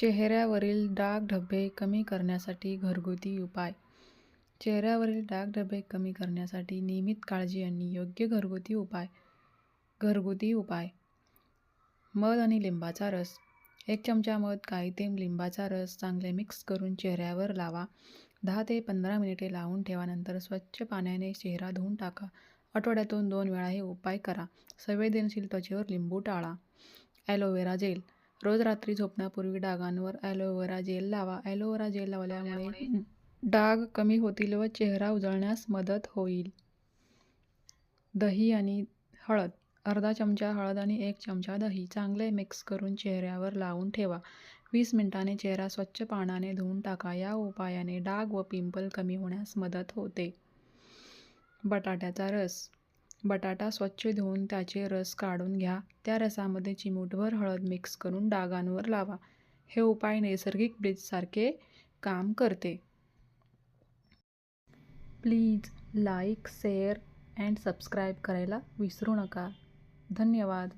चेहऱ्यावरील डाग ढब्बे कमी करण्यासाठी घरगुती उपाय. चेहऱ्यावरील डागधब्बे कमी करण्यासाठी नियमित काळजी आणि योग्य घरगुती उपाय. घरगुती उपाय. मध आणि लिंबाचा रस. एक चमचा मध काही थेंब लिंबाचा रस चांगले मिक्स करून चेहऱ्यावर लावा. दहा ते पंधरा मिनिटे लावून ठेवा. नंतर स्वच्छ पाण्याने चेहरा धुवून टाका. आठवड्यातून दोन वेळा हे उपाय करा. संवेदनशील त्वचेवर लिंबू टाळा. ॲलोवेरा जेल रोज रात्री झोपण्यापूर्वी डागांवर ॲलोवेरा जेल लावा. ॲलोवेरा जेल लावल्यामुळे डाग कमी होतील व चेहरा उजळण्यास मदत होईल. दही आणि हळद. अर्धा चमचा हळद आणि एक चमचा दही. चांगले मिक्स करून चेहऱ्यावर लावून ठेवा. वीस मिनिटांनी चेहरा स्वच्छ पाण्याने धुवून टाका. या उपायाने डाग व पिंपल कमी होण्यास मदत होते. बटाट्याचा रस. बटाटा स्वच्छ धुवून त्याचे रस काढून घ्या. त्या रसामध्ये चिमूटभर हळद मिक्स करून डागांवर लावा. हे उपाय नैसर्गिक ब्लीचसारखे काम करते. Please like share and subscribe करायला विसरू नका. धन्यवाद.